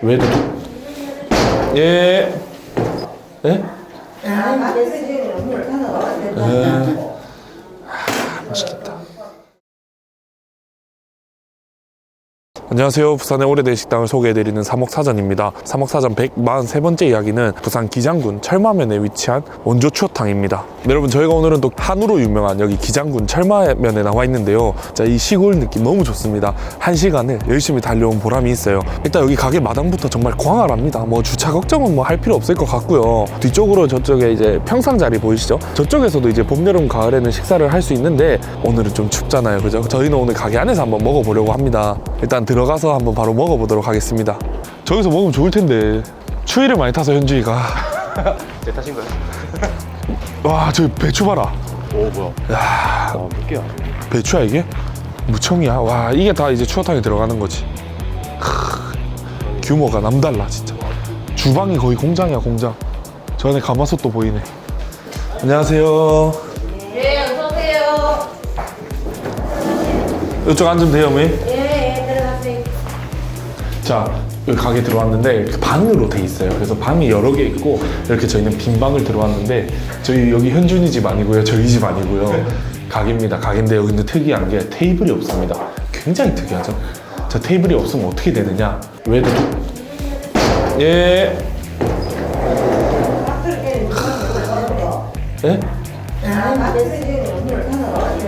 왜 도... 예. 예? 예. 아, 맛있겠다. 안녕하세요. 부산의 오래된 식당을 소개해드리는 삼옥사전입니다. 삼옥사전 143번째 이야기는 부산 기장군 철마면에 위치한 원조 추어탕입니다. 네, 여러분 저희가 오늘은 또 한우로 유명한 여기 기장군 철마면에 나와 있는데요. 자, 이 시골 느낌 너무 좋습니다. 한 시간을 열심히 달려온 보람이 있어요. 일단 여기 가게 마당부터 정말 광활합니다. 뭐 주차 걱정은 뭐 할 필요 없을 것 같고요. 뒤쪽으로 저쪽에 이제 평상 자리 보이시죠? 저쪽에서도 이제 봄, 여름, 가을에는 식사를 할 수 있는데 오늘은 좀 춥잖아요. 그죠? 저희는 오늘 가게 안에서 한번 먹어보려고 합니다. 일단 들어 가서 한번 바로 먹어보도록 하겠습니다. 저기서 먹으면 좋을 텐데 추위를 많이 타서 현주이가 제 탓인 거예요? 와저 배추 봐라 오 뭐야? 야 아, 몇 개야? 배추야 이게? 무청이야 와 이게 다 이제 추어탕에 들어가는 거지 크, 규모가 남달라 진짜 주방이 거의 공장이야 공장 저 안에 가마솥도 보이네 안녕하세요 네, 어서오세요. 이쪽 앉으면 돼요 어머니? 예, 예. 자 여기 가게 들어왔는데 방으로 돼 있어요 그래서 방이 여러 개 있고 이렇게 저희는 빈 방을 들어왔는데 저희 여기 현준이 집 아니고요 저희 집 아니고요 가게입니다 가게인데 여기 근데 특이한 게 테이블이 없습니다 굉장히 특이하죠 저 테이블이 없으면 어떻게 되느냐 왜 도... 예 예?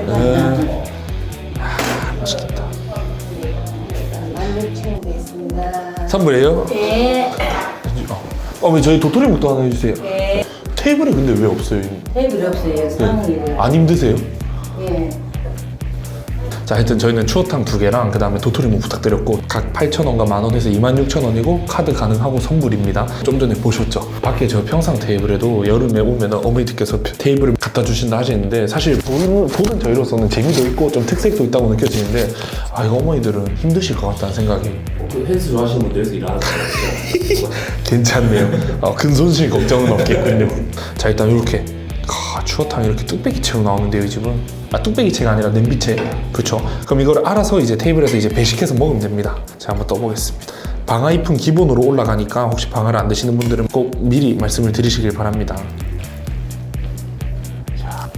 예. 아, 맛있겠다 있습니다. 선물이에요? 네, 어, 어머니 저희 도토리 묵도 하나 해주세요 네. 테이블이 근데 왜 없어요? 테이블 없어요. 상의를. 안 힘드세요? 예. 자, 하여튼 저희는 추어탕 두 개랑 그 다음에 도토리묵 부탁드렸고 각 8,000원과 만원에서 26,000원이고 카드 가능하고 선불입니다. 좀 전에 보셨죠? 밖에 저 평상 테이블에도 여름에 오면 어머니들께서 테이블을 갖다 주신다 하시는데 사실 보는, 보는 저희로서는 재미도 있고 좀 특색도 있다고 느껴지는데 아 이거 어머니들은 힘드실 것 같다는 생각이 그 헬스 좋아하시는 분들에서 일하는 거예요. 괜찮네요. 어, 근 손실 걱정은 없겠군요. 자 일단 이렇게 아, 추어탕 이렇게 뚝배기채로 나오는데요 이 집은 아 뚝배기채가 아니라 냄비채 그렇죠. 그럼 이걸 알아서 이제 테이블에서 이제 배식해서 먹으면 됩니다. 자 한번 떠보겠습니다. 방아잎은 기본으로 올라가니까 혹시 방아를 안 드시는 분들은 꼭 미리 말씀을 드리시길 바랍니다. 자.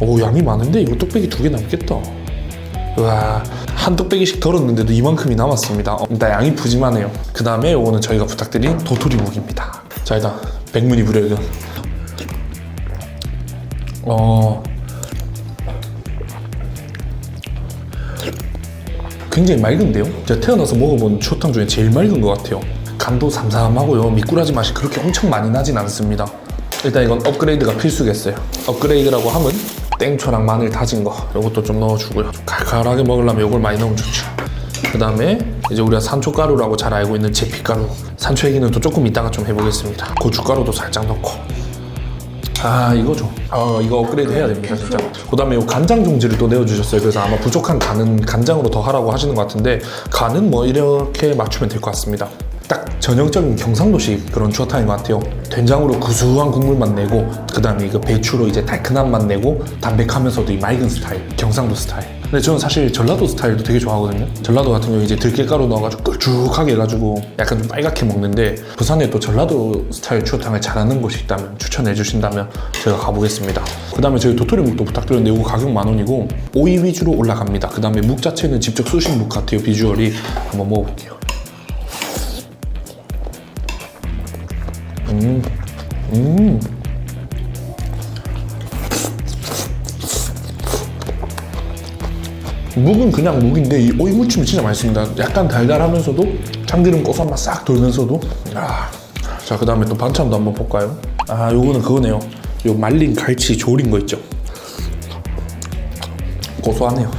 오 양이 많은데 이거 뚝배기 두 개 남겠다. 와, 한 뚝배기씩 덜었는데도 이만큼이 남았습니다. 어, 일단 양이 푸짐하네요. 그 다음에 요거는 저희가 부탁드린 도토리묵입니다. 자, 일단 백문이 불여일견. 어, 굉장히 맑은데요? 제가 태어나서 먹어본 추어탕 중에 제일 맑은 것 같아요. 간도 삼삼하고요. 미꾸라지 맛이 그렇게 엄청 많이 나진 않습니다. 일단 이건 업그레이드가 필수겠어요. 업그레이드라고 하면 땡초랑 마늘 다진 거 이것도 좀 넣어주고요. 좀 칼칼하게 먹으려면 이걸 많이 넣으면 좋죠. 그 다음에 이제 우리가 산초가루라고 잘 알고 있는 제피가루 산초 얘기는 또 조금 이따가 좀 해보겠습니다. 고춧가루도 살짝 넣고 아 이거죠. 아 이거 업그레이드 해야 됩니다 진짜. 그 다음에 요 간장 종지를 또 내어주셨어요. 그래서 아마 부족한 간은 간장으로 더 하라고 하시는 것 같은데 간은 뭐 이렇게 맞추면 될 것 같습니다. 딱 전형적인 경상도식 그런 추어탕인 것 같아요. 된장으로 구수한 국물만 내고 그 다음에 이거 배추로 이제 달큰한 맛 내고 담백하면서도 이 맑은 스타일, 경상도 스타일. 근데 저는 사실 전라도 스타일도 되게 좋아하거든요. 전라도 같은 경우 이제 들깨가루 넣어가지고 걸쭉하게 해가지고 약간 좀 빨갛게 먹는데 부산에 또 전라도 스타일 추어탕을 잘하는 곳이 있다면 추천해 주신다면 제가 가보겠습니다. 그 다음에 저희 도토리묵도 부탁드렸는데 이거 가격 만 원이고 오이 위주로 올라갑니다. 그 다음에 묵 자체는 직접 쑤신 묵 같아요 비주얼이 한번 먹어볼게요. 음, 음. 묵은 그냥 묵인데 이 오이 무침이 진짜 맛있습니다. 약간 달달하면서도 참기름 고소한 맛 싹 돌면서도 아. 자, 그 다음에 또 반찬도 한번 볼까요? 아, 요거는 그거네요. 요 말린 갈치 조린 거 있죠? 고소하네요.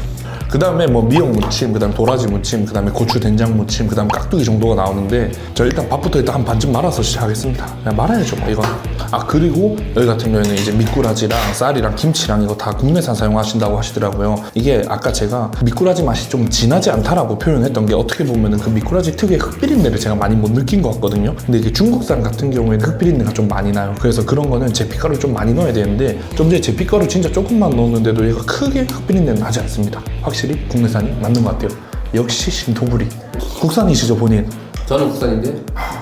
그 다음에 뭐 미역 무침, 그 다음에 도라지 무침, 그 다음에 고추 된장 무침, 그 다음에 깍두기 정도가 나오는데 저 일단 밥부터 일단 한 반쯤 말아서 시작하겠습니다. 그냥 말아야죠, 뭐 이건. 아 그리고 여기 같은 경우에는 이제 미꾸라지랑 쌀이랑 김치랑 이거 다 국내산 사용하신다고 하시더라고요. 이게 아까 제가 미꾸라지 맛이 좀 진하지 않다라고 표현했던 게 어떻게 보면은 그 미꾸라지 특유의 흑비린내를 제가 많이 못 느낀 것 같거든요. 근데 이게 중국산 같은 경우에는 흑비린내가 좀 많이 나요. 그래서 그런 거는 제피가루 좀 많이 넣어야 되는데 좀 전에 제피가루 진짜 조금만 넣었는데도 얘가 크게 흑비린내는 나지 않습니다. 확실히 국내산이 맞는 것 같아요. 역시 신토부리. 국산이시죠 본인? 저는 국산인데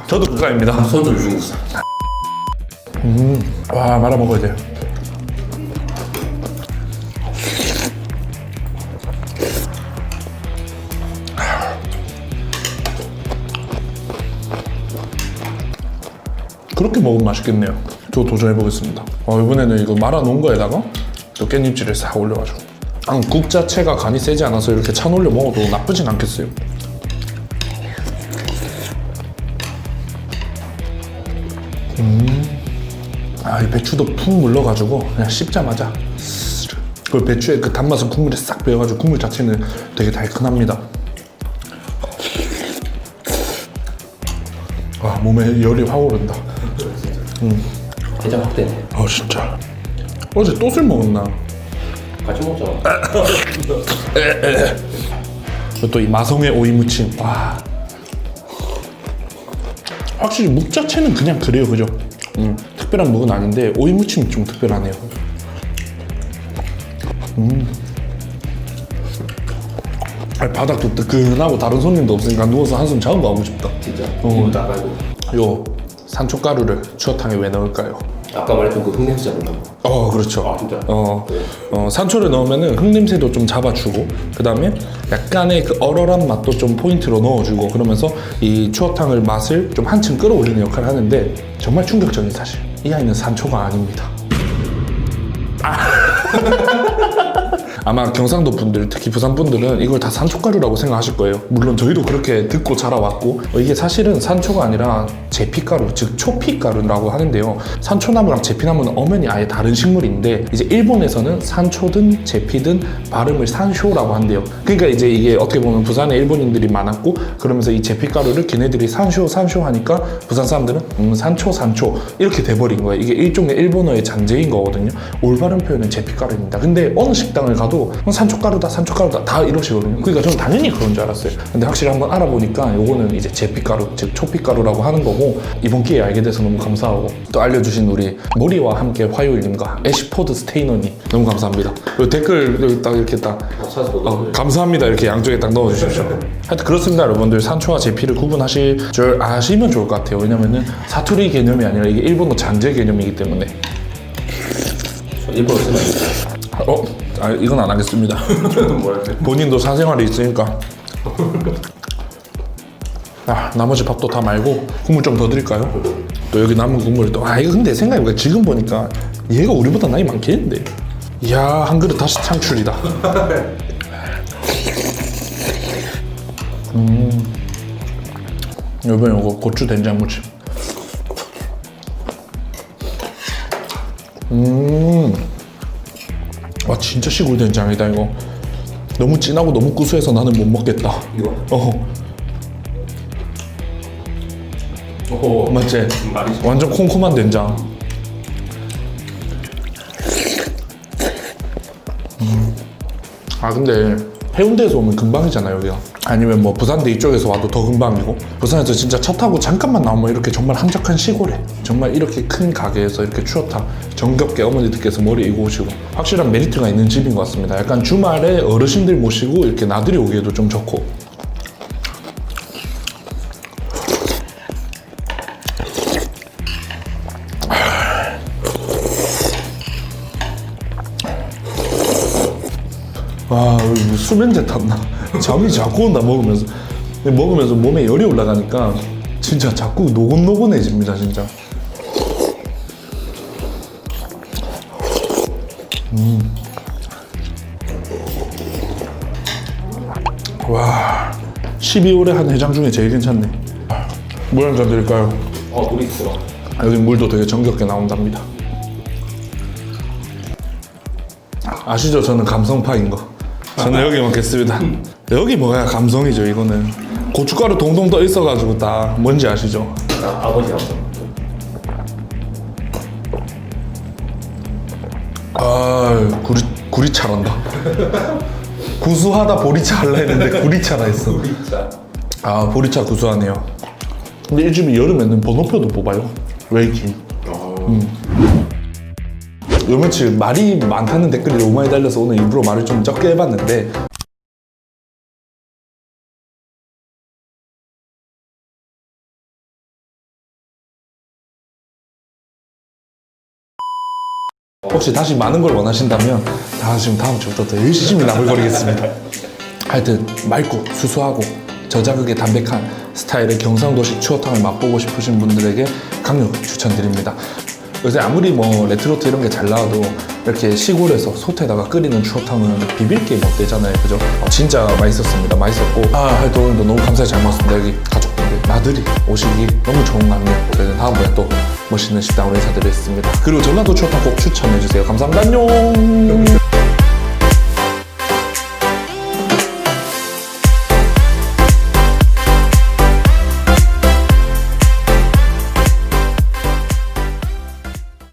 저도 국산입니다. 손도 중국산. 와 말아 먹어야 돼. 그렇게 먹으면 맛있겠네요. 저 도전해 보겠습니다. 어, 이번에는 이거 말아 놓은 거에다가 또 깻잎질을 싹 올려가지고. 아, 국 자체가 간이 세지 않아서 이렇게 찬 올려 먹어도 나쁘진 않겠어요. 아, 이 배추도 푹 물러가지고 그냥 씹자마자. 그 배추의 그 단맛은 국물에 싹 배어가지고 국물 자체는 되게 달큰합니다. 아, 몸에 열이 확 오른다. 대장 확대네. 아, 진짜. 어제 또 술 먹었나? 같이 먹자. 또 이 마성의 오이 무침. 와. 확실히 묵 자체는 그냥 그래요, 그죠? 음, 특별한 묵은 아닌데 오이 무침이 좀 특별하네요. 음. 아니, 바닥도 뜨끈하고 다른 손님도 없으니까 누워서 한숨 자고 가고 싶다. 진짜. 어. 이거 나가고. 요 산초가루를 추어탕에 왜 넣을까요? 아까 말했던 그 흑냄새 잡는다고. 어 그렇죠. 아, 진짜? 어, 어, 산초를 넣으면은 흙냄새도 좀 잡아주고 그 다음에 약간의 그 얼얼한 맛도 좀 포인트로 넣어주고 그러면서 이 추어탕을 맛을 좀 한층 끌어올리는 역할을 하는데 정말 충격적인 사실 이 아이는 산초가 아닙니다. 아 마 경상도 분들, 특히 부산 분들은 이걸 다 산초가루라고 생각하실 거예요. 물론 저희도 그렇게 듣고 자라왔고 어, 이게 사실은 산초가 아니라 제피가루, 즉 초피가루라고 하는데요. 산초나무랑 제피나무는 엄연히 아예 다른 식물인데 이제 일본에서는 산초든 제피든 발음을 산쇼라고 한대요. 그러니까 이제 이게 어떻게 보면 부산에 일본인들이 많았고 그러면서 이 제피가루를 걔네들이 산쇼 산쇼 하니까 부산 사람들은 음, 산초 산초 이렇게 돼버린 거예요. 이게 일종의 일본어의 잔재인 거거든요. 올바른 표현은 제피가루입니다. 근데 어느 식당을 가도 어, 산초가루다 산초가루다 다 이러시거든요. 그러니까 저는 당연히 그런 줄 알았어요. 근데 확실히 한번 알아보니까 요거는 이제 제피가루 즉 초피가루라고 하는 거고 이번 기회에 알게 돼서 너무 감사하고 또 알려주신 우리 머리와 함께 화요일님과 애쉬포드 스테이너님 너무 감사합니다. 그리고 댓글 여기 딱 이렇게 딱 어, 감사합니다 이렇게 양쪽에 딱 넣어주십시오. 하여튼 그렇습니다 여러분들 산초와 제피를 구분하실 줄 아시면 좋을 것 같아요. 왜냐면은 사투리 개념이 아니라 이게 일본어 잔재 개념이기 때문에 일본어 쓰면. 어? 아 이건 안 하겠습니다. 본인도 사생활이 있으니까. 아 나머지 밥도 다 말고 국물 좀 더 드릴까요? 또 여기 남은 국물 또아 이거 근데 생각해보니까 지금 보니까 얘가 우리보다 나이 많겠는데. 이야 한 그릇 다시 창출이다. 음. 이번에 이거 고추 된장 무침. 음. 와 진짜 시골 된장이다 이거. 너무 진하고 너무 구수해서 나는 못 먹겠다. 이거. 어 오. 맞지? 말이 완전 콩콩한 된장. 음. 아 근데 해운대에서 오면 금방이잖아요 여기가. 아니면 뭐 부산대 이쪽에서 와도 더 금방이고 부산에서 진짜 차 타고 잠깐만 나오면 이렇게 정말 한적한 시골에 정말 이렇게 큰 가게에서 이렇게 추어탕 정겹게 어머니들께서 머리 이고 오시고 확실한 메리트가 있는 집인 것 같습니다. 약간 주말에 어르신들 모시고 이렇게 나들이 오기에도 좀 좋고 뭐 수면제 탔나? 잠이 자꾸 온다, 먹으면서. 먹으면서 몸에 열이 올라가니까 진짜 자꾸 노곤노곤해집니다, 진짜. 음. 와, 12월에 한 해장 중에 제일 괜찮네. 물 한잔 드릴까요? 어, 물이 있어. 여기 물도 되게 정겹게 나온답니다. 아시죠? 저는 감성파인 거. 저는 여기 먹겠습니다. 여기 먹어야 감성이죠, 이거는. 고춧가루 동동 떠 있어가지고 다 뭔지 아시죠? 나 아버지 하고. 아, 구리, 구리 차란다. 구수하다 보리차 할라 했는데 구리차라 했어. 진짜. 아, 보리차 구수하네요. 근데 이 집이 여름에는 번호표도 뽑아요. 웨이킹. 요 며칠 말이 많다는 댓글이 너무 많이 달려서 오늘 일부러 말을 좀 적게 해봤는데 혹시 다시 많은 걸 원하신다면 다 지금 다음 주부터 더 열심히 나불거리겠습니다. 하여튼 맑고 수수하고 저자극의 담백한 스타일의 경상도식 추어탕을 맛보고 싶으신 분들에게 강력 추천드립니다. 요새 아무리 뭐 레트로트 이런 게 잘 나와도 이렇게 시골에서 솥에다가 끓이는 추어탕은 비빌 게 못 되잖아요. 그죠? 어, 진짜 맛있었습니다. 맛있었고 아 하여튼 오늘도 너무 감사히 잘 먹었습니다. 여기 가족분들 나들이 오시기 너무 좋은 것 같네요. 저희는 다음번에 또 멋있는 식당으로 인사드리겠습니다. 그리고 전라도 추어탕 꼭 추천해주세요. 감사합니다. 안녕